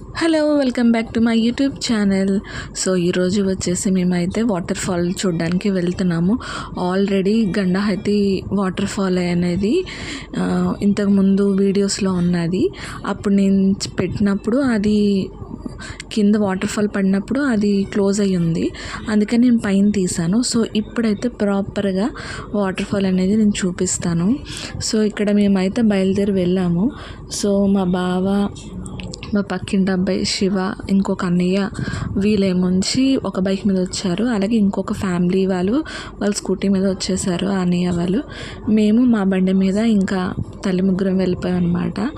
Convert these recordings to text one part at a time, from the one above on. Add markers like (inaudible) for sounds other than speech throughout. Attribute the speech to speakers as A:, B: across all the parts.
A: Hello welcome back to my YouTube channel. So ఈరోజు వచ్చేసి మేమైతే వాటర్ ఫాల్ చూడడానికి వెళ్తున్నాము. ఆల్రెడీ గండహతి వాటర్ ఫాల్ అనేది ఇంతకుముందు వీడియోస్లో ఉన్నది. అప్పుడు నేను పెట్టినప్పుడు అది కింద వాటర్ ఫాల్ పడినప్పుడు అది క్లోజ్ అయ్యి ఉంది. అందుకని నేను పైన తీసాను సో ఇప్పుడైతే ప్రాపర్గా వాటర్ ఫాల్ అనేది నేను చూపిస్తాను. సో ఇక్కడ మేమైతే బయలుదేరి వెళ్ళాము. సో మా బావ మా పక్కింటి అబ్బాయి శివ ఇంకొక అన్నయ్య వీళ్ళేముంచి ఒక బైక్ మీద వచ్చారు. అలాగే ఇంకొక ఫ్యామిలీ వాళ్ళు వాళ్ళు స్కూటీ మీద వచ్చేసారు ఆ అన్నయ్య వాళ్ళు. మేము మా బండి మీద ఇంకా తల్లి ముగ్గురం వెళ్ళిపోయాం అనమాట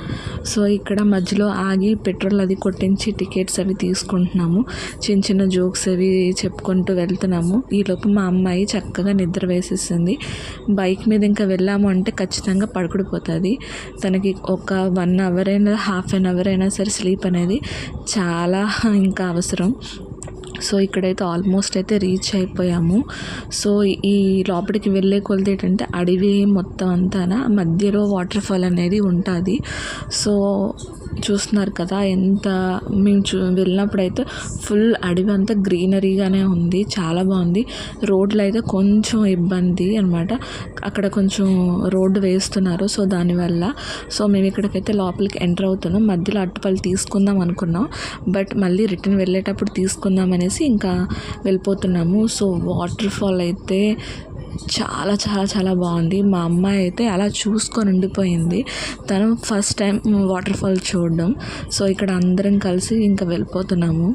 A: సో ఇక్కడ మధ్యలో ఆగి పెట్రోల్ అది కొట్టించి టికెట్స్ అవి తీసుకుంటున్నాము. చిన్న చిన్న జోక్స్ అవి చెప్పుకుంటూ వెళ్తున్నాము. ఈలోపు మా అమ్మాయి చక్కగా నిద్ర వేసేసింది. బైక్ మీద ఇంకా వెళ్ళాము అంటే ఖచ్చితంగా పడుకుడిపోతుంది. తనకి ఒక వన్ అవర్ అయినా హాఫ్ అన్ అవర్ అయినా సరే స్లీప్ అనేది చాలా (laughs) ఇంకా అవసరం. సో ఇక్కడైతే ఆల్మోస్ట్ అయితే రీచ్ అయిపోయాము. సో ఈ లోపలికి వెళ్ళే కొలది ఏంటంటే అడవి మొత్తం అంతా మధ్యలో వాటర్ ఫాల్ అనేది ఉంటుంది. సో చూస్తున్నారు కదా ఎంత మేము చూ వెళ్ళినప్పుడు అయితే ఫుల్ అడవి అంతా గ్రీనరీగానే ఉంది చాలా బాగుంది. రోడ్లు అయితే కొంచెం ఇబ్బంది అనమాట అక్కడ కొంచెం రోడ్డు వేస్తున్నారు సో దానివల్ల. సో మేము ఇక్కడికైతే లోపలికి ఎంటర్ అవుతున్నాం. మధ్యలో అట్టుపల్లి తీసుకుందాం అనుకున్నాం. బట్ మళ్ళీ రిటర్న్ వెళ్ళేటప్పుడు తీసుకుందాం అనేసి ఇంకా వెళ్ళిపోతున్నాము. సో వాటర్ ఫాల్ అయితే చాలా చాలా చాలా బాగుంది. మా అమ్మాయి అయితే అలా చూసుకొని ఉండిపోయింది. తను ఫస్ట్ టైం వాటర్ ఫాల్ చూడడం. సో ఇక్కడ అందరం కలిసి ఇంకా వెళ్ళిపోతున్నాము.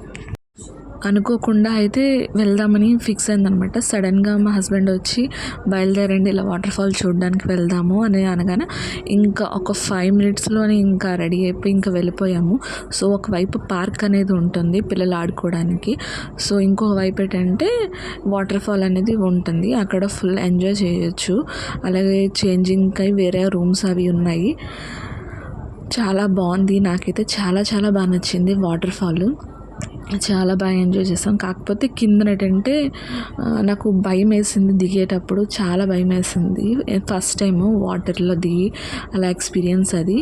A: అనుకోకుండా అయితే వెళ్దామని ఫిక్స్ అయిందనమాట. సడన్గా మా హస్బెండ్ వచ్చి బయలుదేరండి ఇలా వాటర్ ఫాల్ చూడడానికి వెళ్దాము అని అనగానే ఇంకా ఒక ఫైవ్ మినిట్స్లోనే ఇంకా రెడీ అయిపోయి ఇంకా వెళ్ళిపోయాము. సో ఒకవైపు పార్క్ అనేది ఉంటుంది పిల్లలు ఆడుకోవడానికి. సో ఇంకో వైపు ఏంటంటే వాటర్ ఫాల్ అనేది ఉంటుంది. అక్కడ ఫుల్ ఎంజాయ్ చేయొచ్చు. అలాగే చేంజింగ్కి వేరే రూమ్స్ అవి ఉన్నాయి. చాలా బాగుంది. నాకైతే చాలా చాలా బాగా నచ్చింది వాటర్ ఫాల్ చాలా బాగా ఎంజాయ్ చేసాం కాకపోతే కింద ఏంటంటే నాకు భయం వేసింది దిగేటప్పుడు. చాలా భయం వేసింది. ఫస్ట్ టైం వాటర్లో దిగి అలా ఎక్స్పీరియన్స్ అది.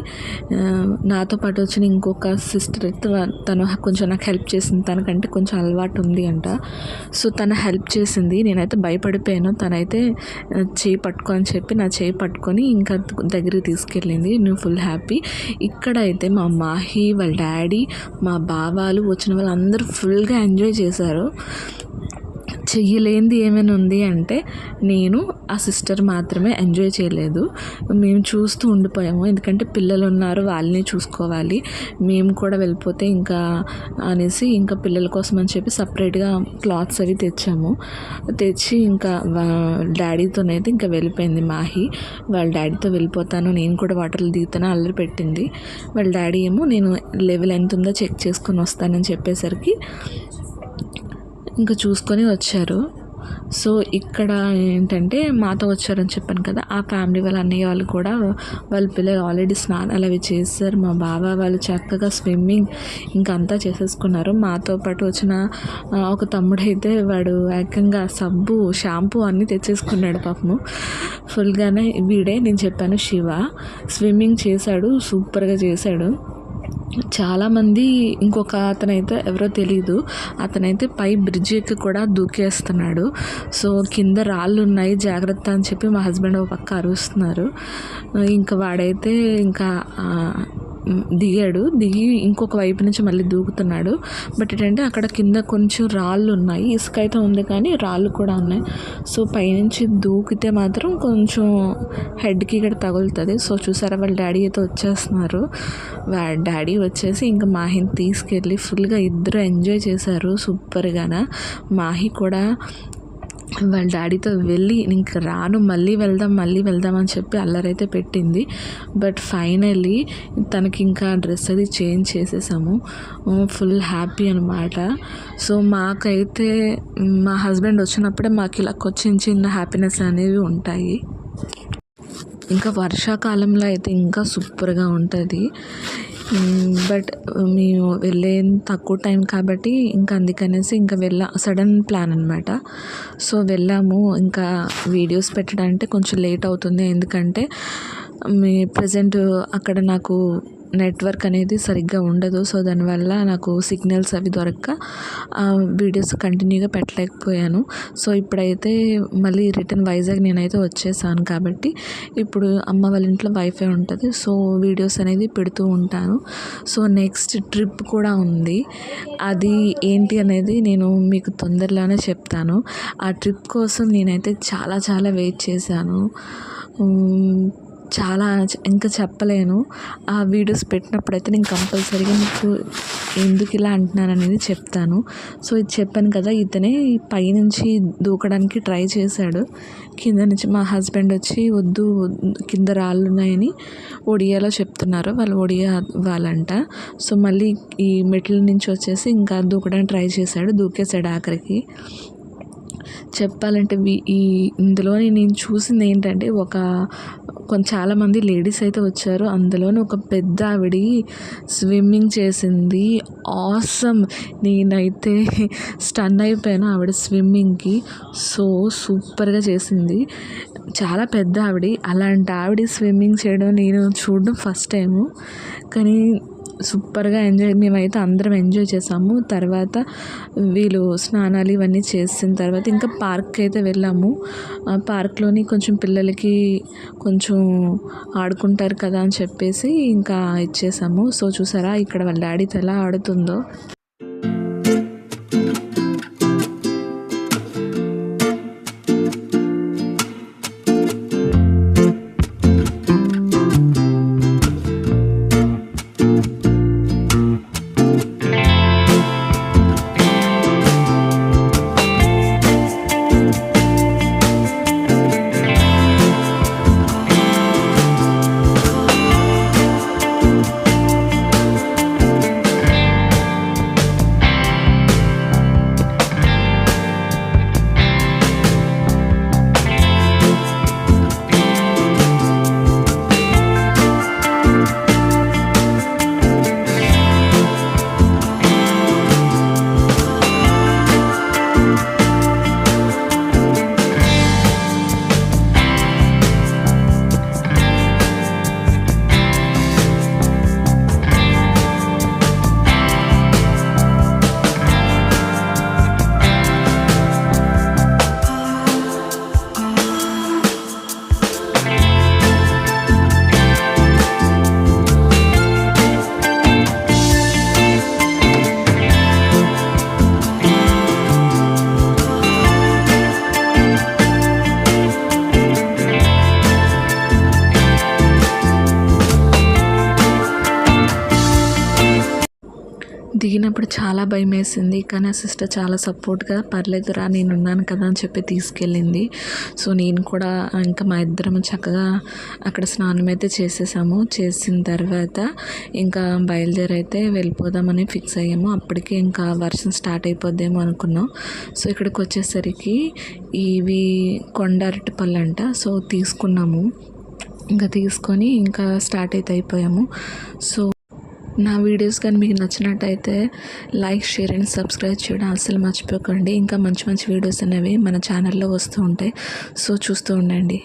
A: నాతో పాటు వచ్చిన ఇంకొక సిస్టర్ అయితే తను కొంచెం నాకు హెల్ప్ చేసింది. తనకంటే కొంచెం అలవాటు ఉంది అంట. సో తను హెల్ప్ చేసింది. నేనైతే భయపడిపోయాను. తనైతే చేయి పట్టుకో అని చెప్పి నా చేయి పట్టుకొని ఇంకా దగ్గరికి తీసుకెళ్ళింది. నేను ఫుల్ హ్యాపీ ఇక్కడ అయితే మా మాహి వాళ్ళ డాడీ మా బావాలు వచ్చిన వాళ్ళందరూ ఫుల్గా ఎంజాయ్ చేశారు. చెయ్యలేనిది ఏమైనా ఉంది అంటే నేను ఆ సిస్టర్ మాత్రమే ఎంజాయ్ చేయలేదు. మేము చూస్తూ ఉండిపోయాము. ఎందుకంటే పిల్లలు ఉన్నారు వాళ్ళని చూసుకోవాలి. మేము కూడా వెళ్ళిపోతే ఇంకా అనేసి ఇంకా పిల్లల కోసం అని చెప్పి సపరేట్గా క్లాత్స్ అవి తెచ్చాము. తెచ్చి ఇంకా డాడీతోనైతే ఇంకా వెళ్ళిపోయింది మాహి. వాళ్ళ డాడీతో వెళ్ళిపోతాను. నేను కూడా వాటర్లు దిగుతాను అల్లరి పెట్టింది. వాళ్ళ డాడీ ఏమో నేను లెవెల్ ఎంత ఉందో చెక్ చేసుకొని వస్తానని చెప్పేసరికి ఇంకా చూసుకొని వచ్చారు. సో ఇక్కడ ఏంటంటే మాతో వచ్చారని చెప్పాను కదా ఆ ఫ్యామిలీ వాళ్ళ అన్నయ్య వాళ్ళు కూడా వాళ్ళ పిల్లలు ఆల్రెడీ స్నానాలు అవి చేశారు. మా బావ వాళ్ళు చక్కగా స్విమ్మింగ్ ఇంకా అంతా చేసేసుకున్నారు. మాతో పాటు వచ్చిన ఒక తమ్ముడైతే వాడు ఏకంగా సబ్బు షాంపూ అన్నీ తెచ్చేసుకున్నాడు పాపము. ఫుల్గానే వీడే నేను చెప్పాను శివ. స్విమ్మింగ్ చేశాడు సూపర్గా చేశాడు. చాలామంది ఇంకొక అతనైతే ఎవరో తెలీదు. అతనైతే పై బ్రిడ్జ్ ఎక్కి కూడా దూకేస్తున్నాడు. సో కింద రాళ్ళు ఉన్నాయి జాగ్రత్త అని చెప్పి మా హస్బెండ్ ఒక పక్క అరుస్తున్నారు. ఇంకా వాడైతే ఇంకా దిగాడు. దిగి ఇంకొక వైపు నుంచి మళ్ళీ దూకుతున్నాడు. బట్ ఏంటంటే అక్కడ కింద కొంచెం రాళ్ళు ఉన్నాయి. ఇసుక అయితే ఉంది కానీ రాళ్ళు కూడా ఉన్నాయి. సో పైనుంచి దూకితే మాత్రం కొంచెం హెడ్కి ఇక్కడ తగులుతుంది. సో చూసారా వాళ్ళ డాడీ అయితే వచ్చేస్తున్నారు. వాళ్ళ డాడీ వచ్చేసి ఇంకా మాహిని తీసుకెళ్ళి ఫుల్గా ఇద్దరు ఎంజాయ్ చేశారు. సూపర్గాన. మాహి కూడా వాళ్ళ డాడీతో వెళ్ళి ఇంక రాను మళ్ళీ వెళ్దాం మళ్ళీ వెళ్దాం అని చెప్పి అల్లరైతే పెట్టింది. బట్ ఫైనల్లీ తనకి ఇంకా డ్రెస్ అది చేంజ్ చేసేసాము. ఫుల్ హ్యాపీ అనమాట సో మాకైతే మా హస్బెండ్ వచ్చినప్పుడే మాకు ఇలా చిన్న చిన్న హ్యాపీనెస్ అనేవి ఉంటాయి. ఇంకా వర్షాకాలంలో అయితే ఇంకా సూపర్గా ఉంటుంది. Mm, బట్ uh, మేము వెళ్ళేది తక్కువ టైం కాబట్టి ఇంకా అందుకనేసి ఇంకా వెళ్ళా సడన్ ప్లాన్ అనమాట సో వెళ్ళాము. ఇంకా వీడియోస్ పెట్టడానికి కొంచెం లేట్ అవుతుంది. ఎందుకంటే మీ ప్రజెంట్ అక్కడ నాకు నెట్వర్క్ అనేది సరిగ్గా ఉండదు. సో దానివల్ల నాకు సిగ్నల్స్ అవి దొరక్క వీడియోస్ కంటిన్యూగా పెట్టలేకపోయాను. సో ఇప్పుడైతే మళ్ళీ రిటర్న్ వైజాగ్ నేనైతే వచ్చేసాను కాబట్టి ఇప్పుడు అమ్మ వాళ్ళ ఇంట్లో వైఫై ఉంటుంది. సో వీడియోస్ అనేది పెడుతూ ఉంటాను. సో నెక్స్ట్ ట్రిప్ కూడా ఉంది. అది ఏంటి అనేది నేను మీకు తొందరలోనే చెప్తాను. ఆ ట్రిప్ కోసం నేనైతే చాలా చాలా వెయిట్ చేశాను. చాలా ఇంకా చెప్పలేను. ఆ వీడియోస్ పెట్టినప్పుడైతే నేను కంపల్సరీగా మీకు ఎందుకు ఇలా అంటున్నాను అనేది చెప్తాను. సో ఇది చెప్పాను కదా ఇతనే పైనుంచి దూకడానికి ట్రై చేశాడు. కింద నుంచి మా హస్బెండ్ వచ్చి వద్దు కింద రాళ్ళు ఉన్నాయని ఒడియాలో చెప్తున్నారు. వాళ్ళు ఒడియా వాళ్ళంట. సో మళ్ళీ ఈ మెట్ల నుంచి వచ్చేసి ఇంకా దూకడానికి ట్రై చేశాడు దూకేశాడు ఆఖరికి. చెప్పాలంటే ఈ ఇందులోని నేను చూసింది ఏంటంటే ఒక కొంచెం చాలామంది లేడీస్ అయితే వచ్చారు. అందులోని ఒక పెద్ద ఆవిడ స్విమ్మింగ్ చేసింది. ఆసమ్! నేనైతే స్టన్ అయిపోయాను ఆవిడ స్విమ్మింగ్కి. సో సూపర్గా చేసింది. చాలా పెద్ద ఆవిడ. అలాంటి ఆవిడ స్విమ్మింగ్ చేయడం నేను చూడడం ఫస్ట్ టైము. కానీ సూపర్గా ఎంజాయ్ మేమైతే అందరం ఎంజాయ్ చేసాము. తర్వాత వీళ్ళు స్నానాలు ఇవన్నీ చేసిన తర్వాత ఇంకా పార్క్కి అయితే వెళ్ళాము. పార్క్లోని కొంచెం పిల్లలకి కొంచెం ఆడుకుంటారు కదా అని చెప్పేసి ఇంకా ఇచ్చేసాము. సో చూసారా ఇక్కడ వాళ్ళ డాడీతో ఎలా ఆడుతుందో. చాలా భయం వేసింది కానీ ఆ సిస్టర్ చాలా సపోర్ట్గా పర్లేదురా నేను ఉన్నాను కదా అని చెప్పి తీసుకెళ్ళింది. సో నేను కూడా ఇంకా మా ఇద్దరం చక్కగా అక్కడ స్నానం అయితే చేసేసాము. చేసిన తర్వాత ఇంకా బయలుదేరైతే వెళ్ళిపోదామని ఫిక్స్ అయ్యాము. అప్పటికే ఇంకా వర్షం స్టార్ట్ అయిపోద్దేమో అనుకున్నాం. సో ఇక్కడికి వచ్చేసరికి ఇవి కొండ అరటిపళ్ళు అంట. సో తీసుకున్నాము. ఇంకా తీసుకొని ఇంకా స్టార్ట్ అయితే అయిపోయాము. సో నా వీడియోస్ కానీ మీకు నచ్చినట్టయితే లైక్ షేర్ అండ్ సబ్స్క్రైబ్ చేయడం అస్సలు మర్చిపోకండి. ఇంకా మంచి మంచి వీడియోస్ అనేవి మన ఛానల్లో వస్తూ ఉంటాయి. సో చూస్తూ ఉండండి.